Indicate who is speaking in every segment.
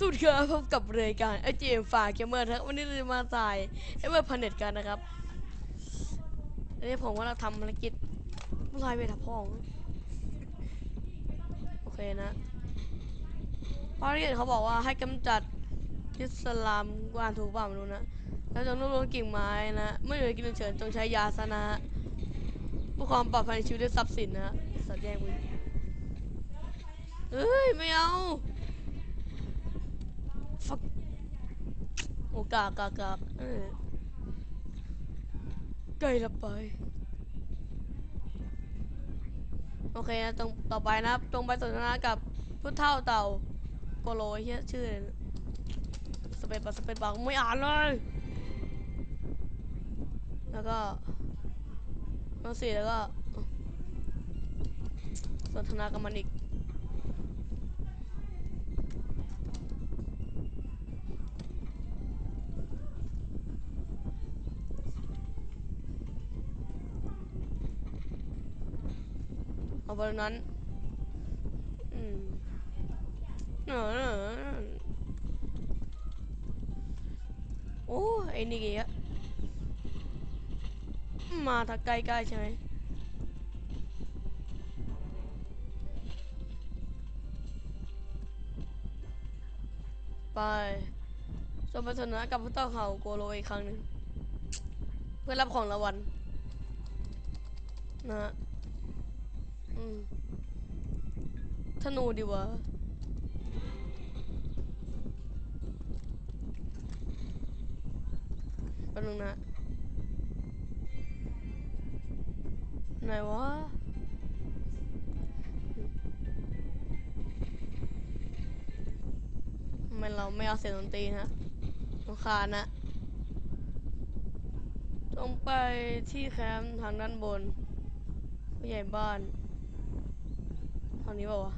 Speaker 1: สุดครับพบกับรายการไอเจมฝากเกมเมอร์ครับวันนี้เราจะมาถ่ายไอเวอร์พันเน็ตกันนะครับอันนี้ผมว่าเราทำภารกิจลายเวทพองโอเคนะภารกิจเขาบอกว่าให้กำจัดอิสลามกวานถูกเปล่าไม่รู้นะแล้วจงรวบรวมกิ่งไม้นะเมื่ออยู่ในกินเฉินจงใช้ยาซะนะฮะเพื่อความปลอดภัยในชีวิตและทรัพย์สินนะฮะสัตว์แย่งมึงเอ้ยไม่เอา ฟัก โอกากากากเออไกลละไป โอเคนะตรงต่อไปนะครับ ตรงไปสนทนากับพุทธเท่าเต่าโกโลเฮียชื่ออะไรสเปซบักสเปซบักไม่อ่านเลย แล้วก็น้องสี่แล้วก็สนทนากับมันอีก อาไปนั้นอืมเออโอ้ไอ้นี่เกี่อะมาถ้าใกล้ๆใช่ไหมไปส่วนผสมนะกับผู้ต้องเขาโกโลอีกครั้งหนึ่งเพื่อรับของรางวัลนะฮะ ธนูดีวะแป๊บนึงนะไหนวะไมเราไม่เอาเสียงดนตรีนะรำคาญนะ ต้องไปที่แคมป์ทางด้านบนผู้ใหญ่บ้านางนี้เปล่าวะ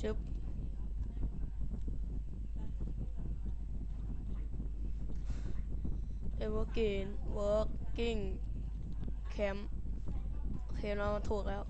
Speaker 1: จึ๊บเอเวอร์กินเวิร์กิ้งแคมป์โอเคเราถูกแล้ว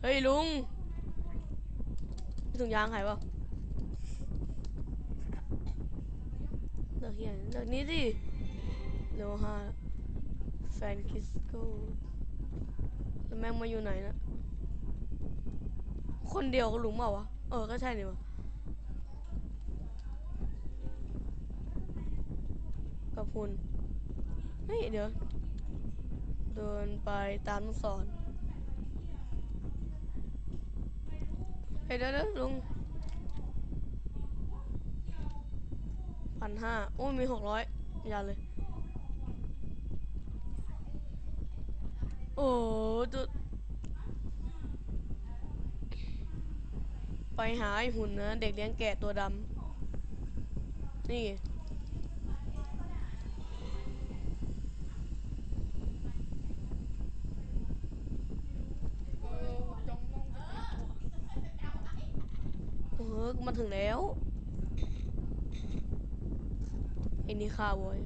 Speaker 1: เฮ้ยลุงถุงยางหายเปล่า เลือกเฮียเลือกนี้สิโลฮาแฟนคิสโกแล้วแม่งมาอยู่ไหนนะคนเดียวกับลุงเปล่าวะ เออ ก็ใช่นี่วะกับคุณเฮ้ยเดี๋ยว เดินไปตามลูกศรเฮ้ยเดี๋ยวเดี๋ยวลุง พันห้าโอ้มีหกร้อยอย่าเลย โอ้จุดไปหาไอ้หุ่นนะ เด็กเลี้ยงแกะตัวดำนี่ เออมาถึงแล้ว ไอ้นี่ข่าวโว้ย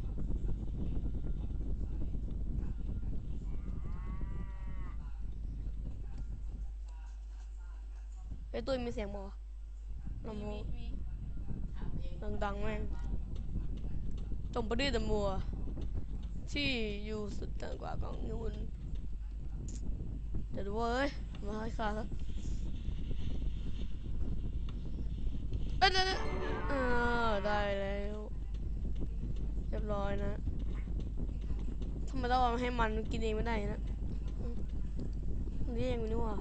Speaker 1: ไอ้ตุ้ยมีเสียงบ่ลำโพงดังๆแม่งจมไปด้วยแต่มัว ที่อยู่สุดต่างกว่ากองนู่นเดี๋ยวดูเว้ย มาให้ข้าครับเอ้ยเดี๋ยวๆเออได้แล้วเร้อยนะทำไมต้องเอาให้มันกินเองไม่ได้นะอืมมันเรียกมันนี่หว่า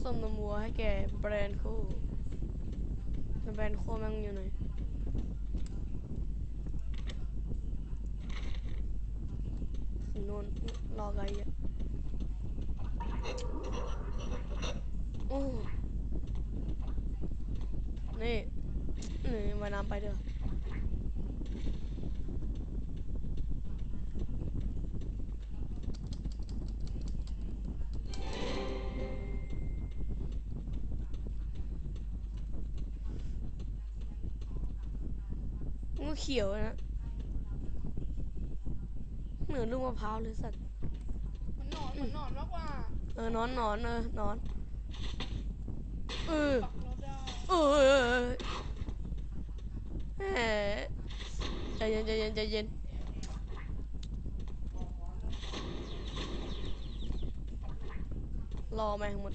Speaker 1: ส้มนมวัวให้แกแบรนด์คู่แบรนด์คู่แมันอยู่ไหนนู่นรออะไรอะ นี่นี่มาน้ำไปเด้องูเขียวนะเหมือนลูกมะพร้าวเลยสัตว์
Speaker 2: มันนอนมันนอนมากกว่า
Speaker 1: เออนอนนอนเออนอนเออเออแหมใจเย็นใจเย็นใจเย็นรอแม่งหมด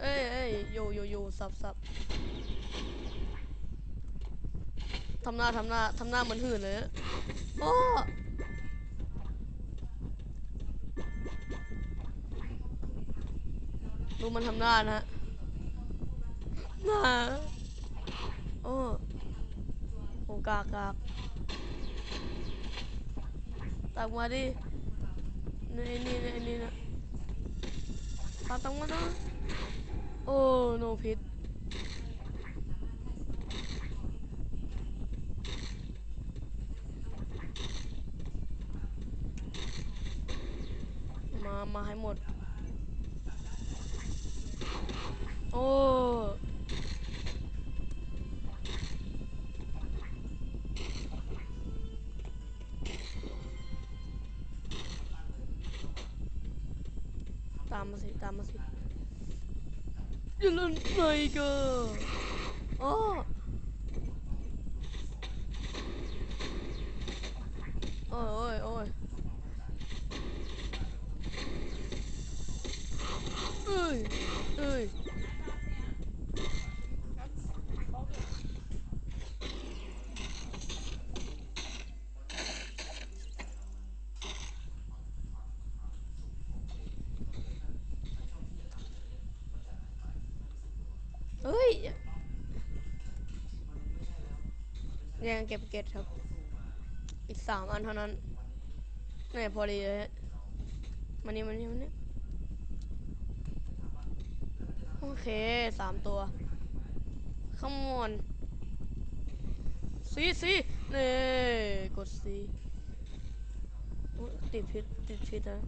Speaker 1: เอ้ยเอ้ยอยู่อยู่อยู่สับสับ ทำหน้าทำหน้าทำหน้าเหมือนหื่นเลยโอ้ดูมันทำหน้านะหน้าโอ้โหกากกากตักมาดินี่นี่นี่นี่นะตักตักมานะโอ้โนพิษ มามาให้หมดโอ้ตามมาสิ ตามมาสิอ ยเอ้อโอ้ยโอ้ยโอ้ยเอ้ยเอ้ย
Speaker 2: ครับเกิด
Speaker 1: เฮ้ยยังเก็บเกตครับ อีกสามอันเท่านั้นนี่พอดีเลยมานี่มานี่มานี่ โอเคสามตัวข้ามอนซีซีเน่กดซีอุ๊ยติดพิษติดพิษนะ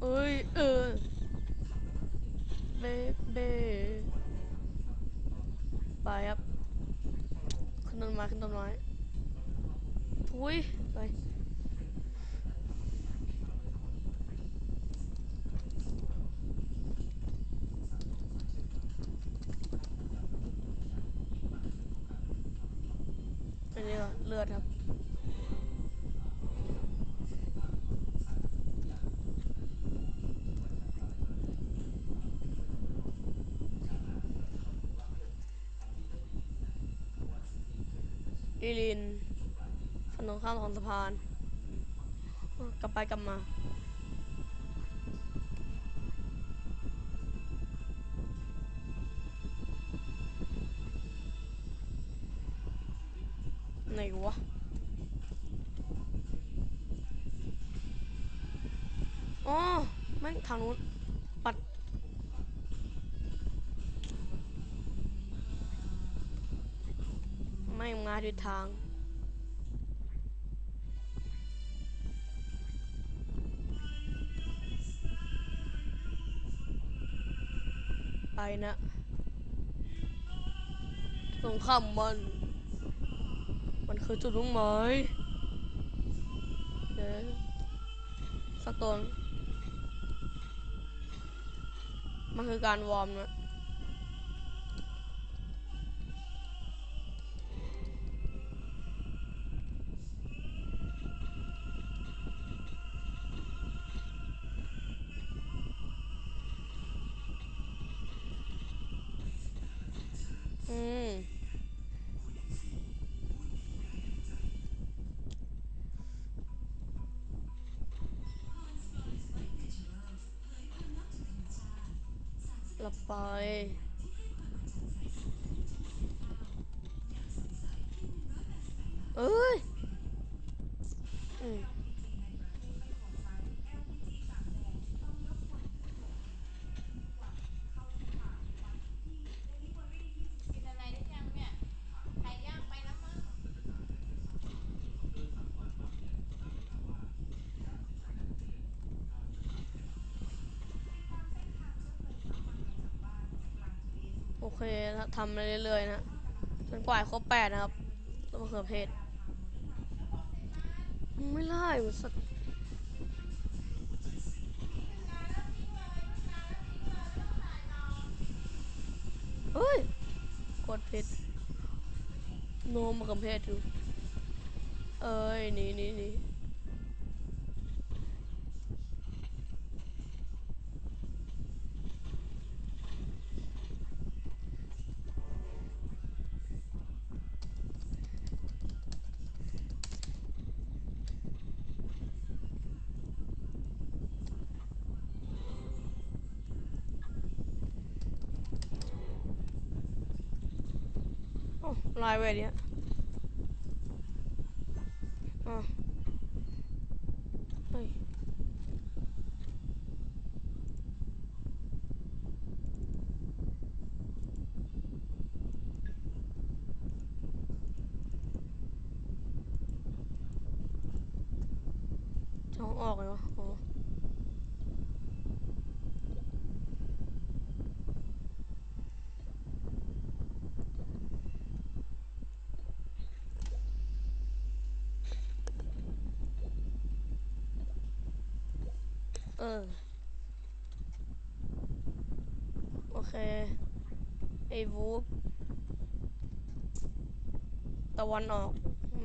Speaker 1: เอ้ยเออเบเบไปครับ ขึ้นต้นไม้ขึ้นต้นไม้ทุยไปอันนี้ก็เลือดครับ ลิลินถนนข้ามของสะพาน กลับไปกลับมา ไหนวะอ๋อแม่งทางนู้นปัดไม่งมาทิศทางไปนะสงครามมัน มันคือจุดมุ่งหมายเดี๋ยวสักตัวหนึ่งมันคือการวอร์มนะ ลับไป โอ
Speaker 3: เค
Speaker 1: ทำไปเรื่อยๆนะจนกว่าครบแปดนะครับต้นมะเขือเทศไม่ไล่มันสักเฮ้ย กดผิดโนมมะเขือเทศอยู่ เอ้ยหนี่นี่นี่โอ้ ลายเวทเนี่ยอะเฮ้ยช่อออกเลยวะอ๋อ โอเค ไอ้วูฟตะวันออก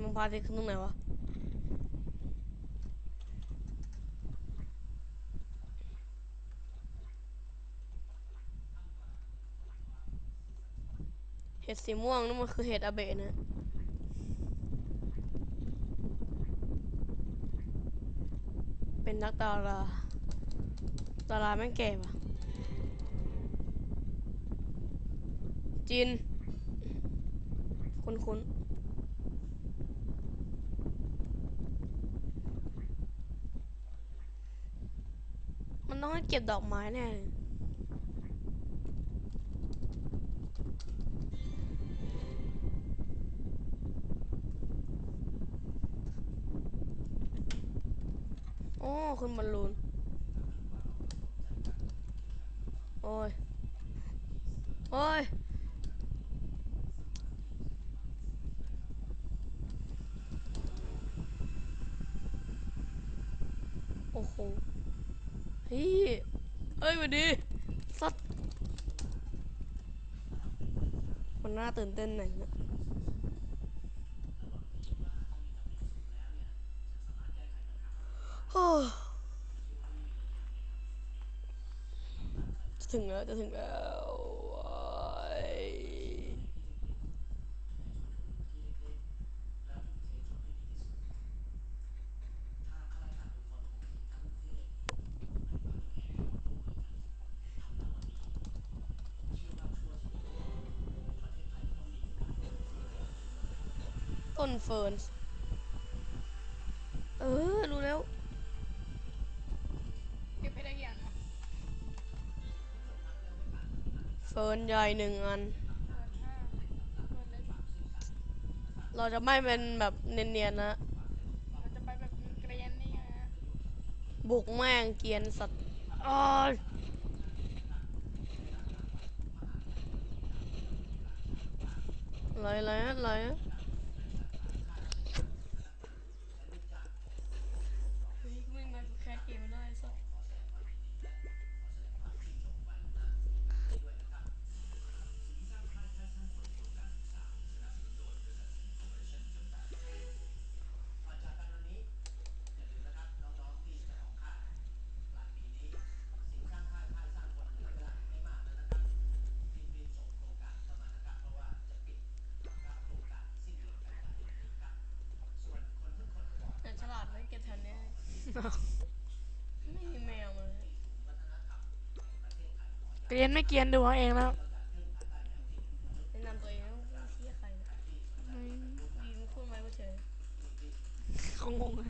Speaker 1: มันพาทิตย์ขึ้นตรงไหนวะ เห็ดสีม่วงนั่นมันคือเห็ดอาเบะนะเป็นนักดารา ดาราแม่งแก่ปะจิน คุ้นคุ้นมันต้องให้เก็บดอกไม้แน่โอ้คุณบอลลูน โอ้ย โอ้ย โอ้โห เฮ้ยเอ้ยวันดีสัตว์มันน่าตื่นเต้นหน่อยโอ้จะถึงแล้ว จะถึงแล้ว ต้นเฟิร์น เออ รู้แล้ว
Speaker 2: เก็บไปได้กี่อันนะ
Speaker 1: เฟิร์นใหญ่หนึ่งอัน
Speaker 2: เปิดห้าเปิดเล็ก
Speaker 1: เราจะไม่เป็นแบบเนียนๆนะ
Speaker 2: เราจะไปแบบเกรียนนี่ไงนะ
Speaker 1: บุกแม่งเกรียนสัตว์อ้ายอะไรอะไรอะอะไร ไม่มีแมวมาเลย
Speaker 2: เกรียนไม่เกรียนดูเอาเองแล้ว
Speaker 1: แนะนำตัวเองต้องเชี่ยใครนะวีมพูดไหมว่าเฉย
Speaker 2: เขางงเล